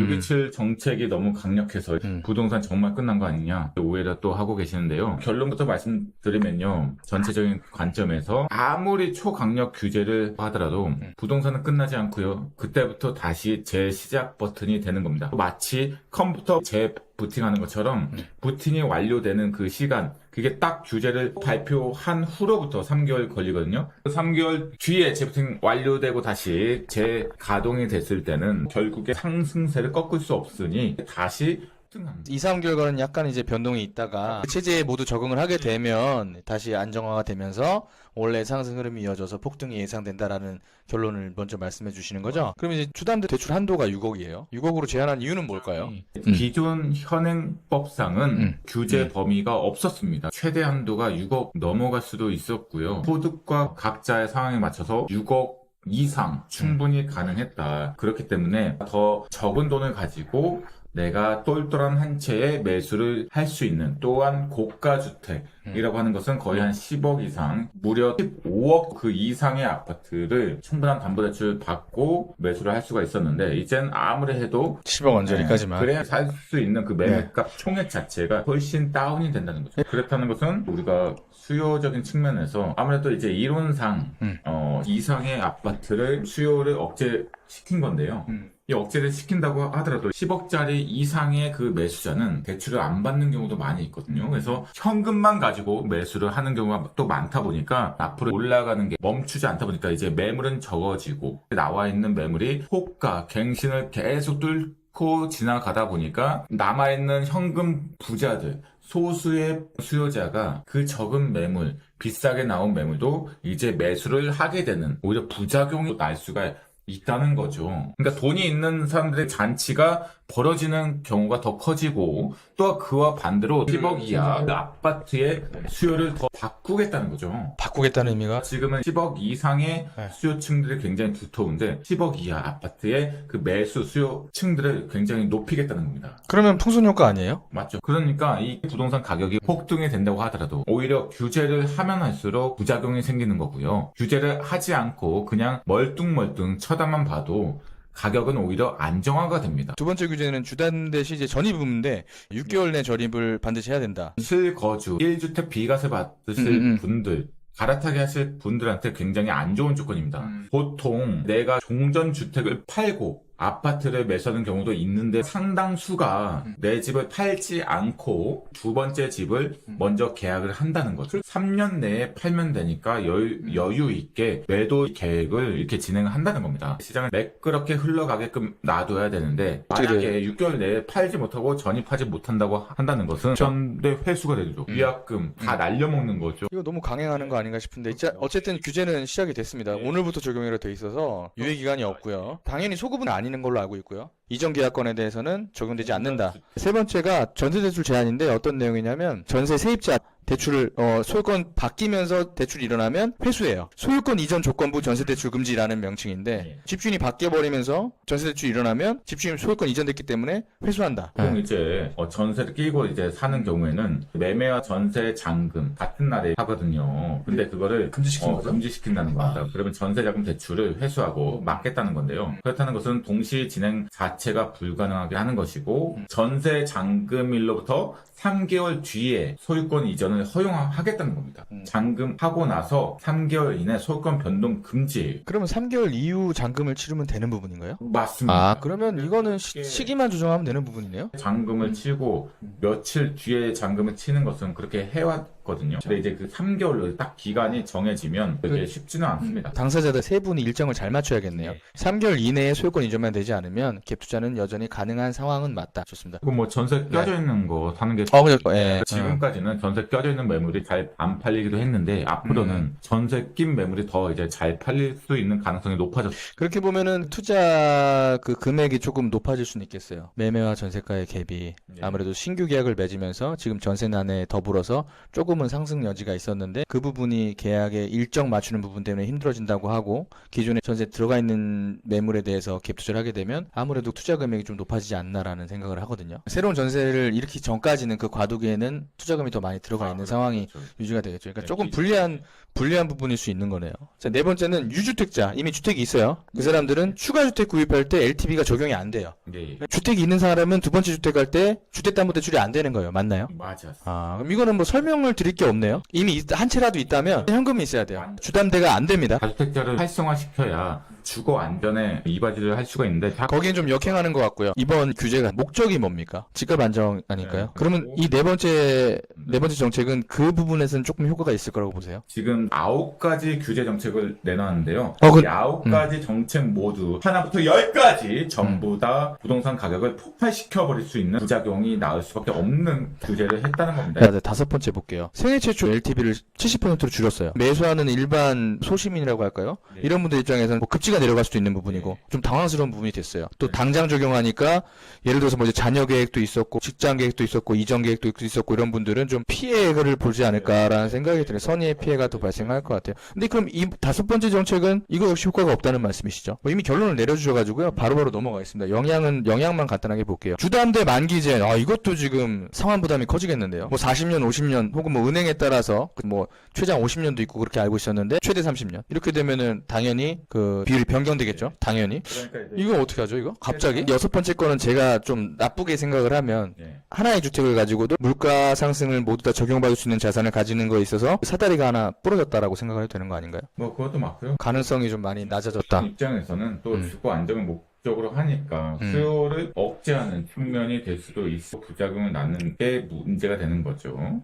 음. 627 정책이 너무 강력해서 음. 부동산 정말 끝난 거 아니냐 오해를 또 하고 계시는데요. 결론부터 말씀드리면요. 전체적인 관점에서 아무리 초강력 규제를 하더라도 음. 부동산은 끝나지 않고요. 그때부터 다시 재시작 버튼이 되는 겁니다. 마치 컴퓨터 재부팅하는 것처럼 음. 부팅이 완료되는 그 시간 그게 딱 규제를 발표한 후로부터 3개월 걸리거든요. 3개월 뒤에 재부팅 완료되고 다시 재가동이 됐을 때는 결국에 상승세를 꺾을 수 없으니 다시 급등합니다. 2, 3개월간은 약간 이제 변동이 있다가 체제에 모두 적응을 하게 되면 다시 안정화가 되면서 원래 상승 흐름이 이어져서 폭등이 예상된다라는 결론을 먼저 말씀해 주시는 거죠. 그럼 이제 주담대 대출 한도가 6억이에요. 6억으로 제한한 이유는 뭘까요? 기존 현행법상은 음. 규제 음. 범위가 없었습니다. 최대 한도가 6억 넘어갈 수도 있었고요. 소득과 각자의 상황에 맞춰서 6억 이상 충분히 가능했다. 그렇기 때문에 더 적은 돈을 가지고 내가 똘똘한 한 채에 매수를 할 수 있는 또한 고가 주택이라고 하는 것은 거의 한 10억 이상 무려 15억 그 이상의 아파트를 충분한 담보대출 받고 매수를 할 수가 있었는데 이젠 아무리 해도 10억 언저리까지만. 네, 그래야 살 수 있는 그 매매값 총액 자체가 훨씬 다운이 된다는 거죠. 그렇다는 것은 우리가 수요적인 측면에서 아무래도 이제 이론상 음. 어, 이상의 아파트를 수요를 억제시킨 건데요. 음. 이 억제를 시킨다고 하더라도 10억짜리 이상의 그 매수자는 대출을 안 받는 경우도 많이 있거든요. 그래서 현금만 가지고 매수를 하는 경우가 또 많다 보니까 앞으로 올라가는 게 멈추지 않다 보니까 이제 매물은 적어지고 나와 있는 매물이 호가, 갱신을 계속 뚫고 지나가다 보니까 남아있는 현금 부자들, 소수의 수요자가 그 적은 매물, 비싸게 나온 매물도 이제 매수를 하게 되는 오히려 부작용이 날 수가 있다는 거죠. 그러니까 돈이 있는 사람들의 잔치가 벌어지는 경우가 더 커지고 또 그와 반대로 10억 이하 그 아파트의 수요를 더 바꾸겠다는 거죠. 바꾸겠다는 의미가 지금은 10억 이상의 네. 수요층들이 굉장히 두터운데 10억 이하 아파트의 그 매수 수요층들을 굉장히 높이겠다는 겁니다. 그러면 풍선 효과 아니에요? 맞죠. 그러니까 이 부동산 가격이 폭등이 된다고 하더라도 오히려 규제를 하면 할수록 부작용이 생기는 거고요. 규제를 하지 않고 그냥 멀뚱멀뚱 쳐다만 봐도 가격은 오히려 안정화가 됩니다. 두 번째 규제는 주담대 시제 전입부인데 6개월 내 전입을 반드시 해야 된다. 실거주 1주택 비과세 받으실 음, 음. 분들 갈아타게 하실 분들한테 굉장히 안 좋은 조건입니다. 음. 보통 내가 종전 주택을 팔고 아파트를 매수하는 경우도 있는데 상당수가 음. 내 집을 팔지 않고 두 번째 집을 음. 먼저 계약을 한다는 거죠. 3년 내에 팔면 되니까 여유, 여유 있게 매도 계획을 이렇게 진행을 한다는 겁니다. 시장을 매끄럽게 흘러가게끔 놔둬야 되는데 만약에 6개월 내에 팔지 못하고 전입하지 못한다고 한다는 것은 전대 회수가 되죠. 위약금 다 날려먹는 거죠. 이거 너무 강행하는 거 아닌가 싶은데 자, 어쨌든 규제는 시작이 됐습니다. 네. 오늘부터 적용이라 돼 있어서 유예 기간이 없고요. 당연히 소급은 아 니는 걸로 알고 있고요. 이전 계약건에 대해서는 적용되지 않는다. 세 번째가 전세 대출 제한인데 어떤 내용이냐면 전세 세입자 대출을 어, 소유권 바뀌면서 대출이 일어나면 회수해요. 소유권 이전 조건부 전세 대출 금지라는 명칭인데 네. 집주인이 바뀌어 버리면서 전세 대출이 일어나면 집주인 소유권 이전됐기 때문에 회수한다. 보통 이제 어, 전세를 끼고 이제 사는 경우에는 매매와 전세 잔금 같은 날에 하거든요. 근데 그거를 금지시킨 어, 거죠? 금지시킨다는 겁니다. 그러면 전세 자금 대출을 회수하고 막겠다는 건데요. 그렇다는 것은 동시 진행 자체가 불가능하게 하는 것이고 전세 잔금일로부터 3개월 뒤에 소유권 이전을 허용하겠다는 겁니다. 음. 잔금하고 나서 3개월 이내 소유권 변동 금지. 그러면 3개월 이후 잔금을 치르면 되는 부분인가요? 맞습니다. 아, 그러면 이거는 시, 시기만 조정하면 되는 부분이네요? 잔금을 치고 며칠 뒤에 잔금을 치는 것은 그렇게 해왔거든요. 근데 이제 그 3개월로 딱 기간이 정해지면 그게 쉽지는 않습니다. 당사자들 세 분이 일정을 잘 맞춰야겠네요. 3개월 이내에 소유권 이전만 되지 않으면 갭 투자는 여전히 가능한 상황은 맞다. 좋습니다. 그리고 뭐 전세 껴져 있는 거 사는 게 어, 그죠. 예. 지금까지는 전세 껴져 있는 매물이 잘 안 팔리기도 했는데 앞으로는 음. 전세 낀 매물이 더 이제 잘 팔릴 수 있는 가능성이 높아졌어요. 그렇게 보면은 투자 그 금액이 조금 높아질 수는 있겠어요. 매매와 전세가의 갭이 네. 아무래도 신규 계약을 맺으면서 지금 전세난에 더불어서 조금 조금은 상승 여지가 있었는데 그 부분이 계약에 일정 맞추는 부분 때문에 힘들어진다고 하고 기존에 전세 들어가 있는 매물에 대해서 갭 투자를 하게 되면 아무래도 투자 금액이 좀 높아지지 않나라는 생각을 하거든요. 새로운 전세를 일으키기 전까지는 그 과도기에는 투자금이 더 많이 들어가 있는 상황이 그렇죠. 유지가 되겠죠. 그러니까 네, 조금 이- 불리한 불리한 부분일 수 있는 거네요. 자, 네 번째는 유주택자 이미 주택이 있어요. 그 사람들은 추가 주택 구입할 때 LTV가 적용이 안 돼요. 예, 예. 주택이 있는 사람은 두 번째 주택 할 때 주택담보대출이 안 되는 거예요. 맞나요? 맞아. 아, 그럼 이거는 뭐 설명을 드릴 게 없네요. 이미 있- 한 채라도 있다면 현금이 있어야 돼요. 주담대가 안 됩니다. 다주택자를 활성화시켜야 주거 안전에 이바지를 할 수가 있는데 다 거기엔 좀 역행하는 것 같고요. 이번 규제가 목적이 뭡니까? 집값 안정 아닐까요? 네. 그러면 이 네 번째 네 번째 정책은 그 부분에서는 조금 효과가 있을 거라고 보세요. 지금 아홉 가지 규제 정책을 내놨는데요. 어, 그- 이 아홉 가지 정책 모두 하나부터 열까지 전부 다 부동산 가격을 폭발시켜 버릴 수 있는 부작용이 나올 수밖에 없는 규제를 했다는 겁니다. 네, 네, 다섯 번째 볼게요. 생애 최초 LTV를 70%로 줄였어요. 매수하는 일반 소시민이라고 할까요? 네. 이런 분들 입장에서는 뭐 급 지가 내려갈 수도 있는 부분이고 네. 좀 당황스러운 부분이 됐어요. 또 네. 당장 적용하니까 예를 들어서 뭐 이제 자녀 계획도 있었고 직장 계획도 있었고 이전 계획도 있었고 이런 분들은 좀 피해를 보지 않을까라는 생각이 들어요. 선의의 피해가 더 발생할 것 같아요. 근데 그럼 이 다섯 번째 정책은 이거 역시 효과가 없다는 말씀이시죠? 뭐 이미 결론을 내려주셔가지고요. 바로바로 넘어가겠습니다. 영향은 영향만 간단하게 볼게요. 주담대 만기제 아 이것도 지금 상환 부담이 커지겠는데요. 뭐 40년, 50년 혹은 뭐 은행에 따라서 그뭐 최장 50년도 있고 그렇게 알고 있었는데 최대 30년 이렇게 되면은 당연히 그 비율이 변경되겠죠. 당연히 그러니까 이제 이거 어떻게 하죠 이거? 갑자기 여섯 번째 거는 제가 좀 나쁘게 생각을 하면 예. 하나의 주택을 가지고도 물가 상승을 모두 다 적용받을 수 있는 자산을 가지는 거에 있어서 사다리가 하나 부러졌다라고 생각해도 되는 거 아닌가요? 뭐 그것도 맞고요. 가능성이 좀 많이 낮아졌다. 입장에서는 또 음. 주거 안정을 목 적으로 하니까 음. 수요를 억제하는 측면이 될 수도 있어 부작용을 낳는 게 문제가 되는 거죠.